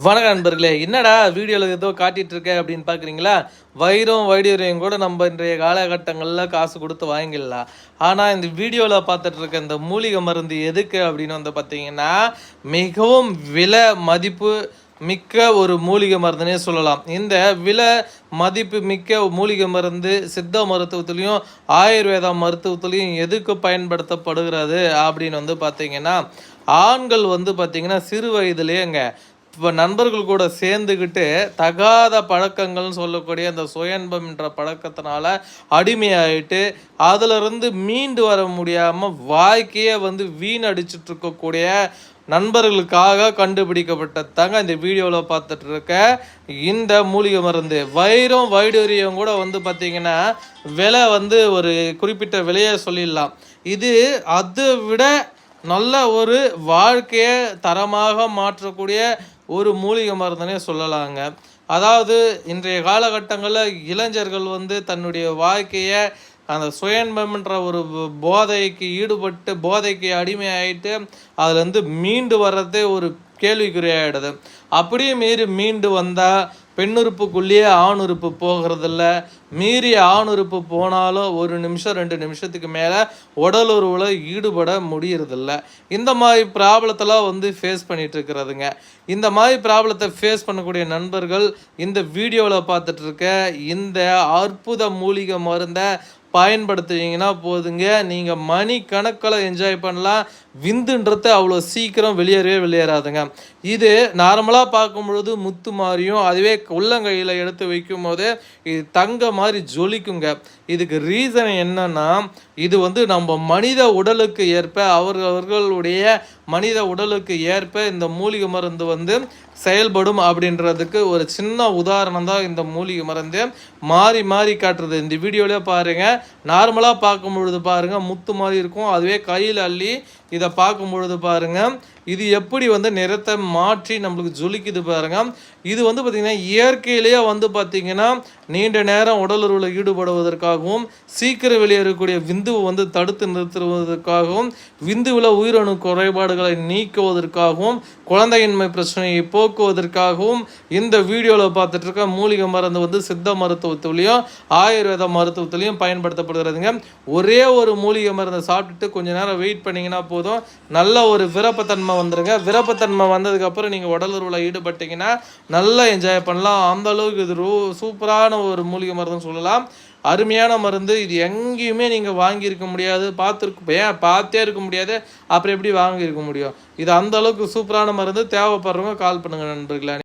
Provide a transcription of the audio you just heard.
வணக்க நண்பர்களே. என்னடா வீடியோவில் ஏதோ காட்டிட்டு இருக்க அப்படின்னு பார்க்குறீங்களா வைரம் வைடூரியம் கூட நம்ம இன்றைய காலகட்டங்களில் காசு கொடுத்து வாங்கிடலாம் ஆனால் இந்த வீடியோவில் பார்த்துட்டு இருக்க இந்த மூலிகை மருந்து எதுக்கு அப்படின்னு வந்து பார்த்தீங்கன்னா மிகவும் விலை மதிப்பு மிக்க ஒரு மூலிகை மருந்துனே சொல்லலாம். இந்த விலை மதிப்பு மிக்க மூலிகை மருந்து சித்த மருத்துவத்துலேயும் ஆயுர்வேத மருத்துவத்துலேயும் எதுக்கு பயன்படுத்தப்படுகிறது அப்படின்னு வந்து பார்த்தீங்கன்னா ஆண்கள் வந்து பார்த்திங்கன்னா சிறு வயதுலேயேங்க இப்போ நண்பர்கள் கூட சேர்ந்துக்கிட்டு தகாத பழக்கங்கள்னு சொல்லக்கூடிய அந்த சுயன்பம் என்ற பழக்கத்தினால அடிமையாயிட்டு அதிலிருந்து மீண்டு வர முடியாமல் வாழ்க்கையே வந்து வீணடிச்சிட்டு இருக்கக்கூடிய நண்பர்களுக்காக கண்டுபிடிக்கப்பட்டதாங்க இந்த வீடியோவில் பார்த்துட்டு இருக்க இந்த மூலிகை மருந்து. வைரம் வைடூரியம் கூட வந்து பார்த்திங்கன்னா விலை வந்து ஒரு குறிப்பிட்ட விலையை சொல்லிடலாம். இது அதை விட நல்ல ஒரு வாழ்க்கையை தரமாக மாற்றக்கூடிய ஒரு மூலிகை மருந்துனே சொல்லலாங்க. அதாவது இன்றைய காலகட்டங்களில் இளைஞர்கள் வந்து தன்னுடைய வாழ்க்கையை அந்த சுயன்பம்ன்ற ஒரு போதைக்கு ஈடுபட்டு போதைக்கு அடிமையாயிட்டு அதுலேருந்து மீண்டு வர்றதே ஒரு கேள்விக்குறியாயிடுது. அப்படியே மீறி மீண்டு வந்தால் பெண்ணுறுப்புக்குள்ளேயே ஆணுறுப்பு போகிறதில்ல. மீறி ஆணுறுப்பு போனாலும் ஒரு நிமிஷம் ரெண்டு நிமிஷத்துக்கு மேலே உடல் உறவில் ஈடுபட முடியறதில்ல. இந்த மாதிரி ப்ராப்ளத்தெல்லாம் வந்து ஃபேஸ் பண்ணிகிட்ருக்கிறதுங்க இந்த மாதிரி ப்ராப்ளத்தை ஃபேஸ் பண்ணக்கூடிய நண்பர்கள் இந்த வீடியோவில் பார்த்துட்ருக்க இந்த அற்புத மூலிகை மருந்தை பயன்படுத்துவீங்கன்னா போதுங்க. நீங்கள் மணி கணக்கில் என்ஜாய் பண்ணலாம். விந்துன்றது அவ்வளோ சீக்கிரம் வெளியேறவே வெளியேறாதுங்க. இது நார்மலாக பார்க்கும் பொழுது முத்து மாதிரியும் அதுவே உள்ளங்கையில் எடுத்து வைக்கும் போது இது தங்க மாதிரி ஜொலிக்குங்க. இதுக்கு ரீசன் என்னன்னா இது வந்து நம்ம மனித உடலுக்கு ஏற்ப அவர்களுடைய மனித உடலுக்கு ஏற்ப இந்த மூலிகை மருந்து வந்து செயல்படும் அப்படின்றதுக்கு ஒரு சின்ன உதாரணம் தான் இந்த மூலிகை மருந்து. மாறி மாறி காட்டுறது. இந்த வீடியோலேயே பாருங்கள் நார்மலாக பார்க்கும் பொழுது பாருங்கள் முத்து மாதிரி இருக்கும். அதுவே கையில் அள்ளி இதை பார்க்கும் பொழுது பாருங்கள் இது எப்படி வந்து நிறத்தை மாற்றி நம்மளுக்கு ஜொலிக்குது பாருங்கள் இது வந்து பார்த்திங்கன்னா இயற்கையிலேயே வந்து பார்த்திங்கன்னா நீண்ட நேரம் உடலுறவில் ஈடுபடுவதற்காகவும் சீக்கிரம் வெளியேறக்கூடிய விந்துவை வந்து தடுத்து நிறுத்துவதற்காகவும் விந்துவில் உயிரணு குறைபாடுகளை நீக்குவதற்காகவும் குழந்தையின்மை பிரச்சனையை போக்குவதற்காகவும் இந்த வீடியோவில் பார்த்துட்டு இருக்க மூலிகை மருந்து வந்து சித்த மருத்துவத்துலேயும் ஆயுர்வேத மருத்துவத்துலேயும் பயன்படுத்தப்படுகிறதுங்க. ஒரே ஒரு மூலிகை மருந்தை சாப்பிட்டுட்டு கொஞ்சம் நேரம் வெயிட் பண்ணிங்கன்னா போதும். நல்ல ஒரு விரப்பத்தன்மை வந்துருங்க. விரப்பத்தன்மை வந்ததுக்கப்புறம் நீங்கள் உடலுறவில் ஈடுபட்டீங்கன்னா நல்லா என்ஜாய் பண்ணலாம். அந்த அளவுக்கு இது ரூ சூப்பரான ஒரு மூலிகை மருந்துன்னு சொல்லலாம். அருமையான மருந்து. இது எங்கேயுமே நீங்கள் வாங்கியிருக்க முடியாது. பார்த்துருக்க ஏன் பார்த்தே இருக்க முடியாது. அப்புறம் எப்படி வாங்கியிருக்க முடியும்? இது அந்த அளவுக்கு சூப்பரான மருந்து. தேவைப்படுறவங்க கால் பண்ணுங்கள் நண்பர்களே.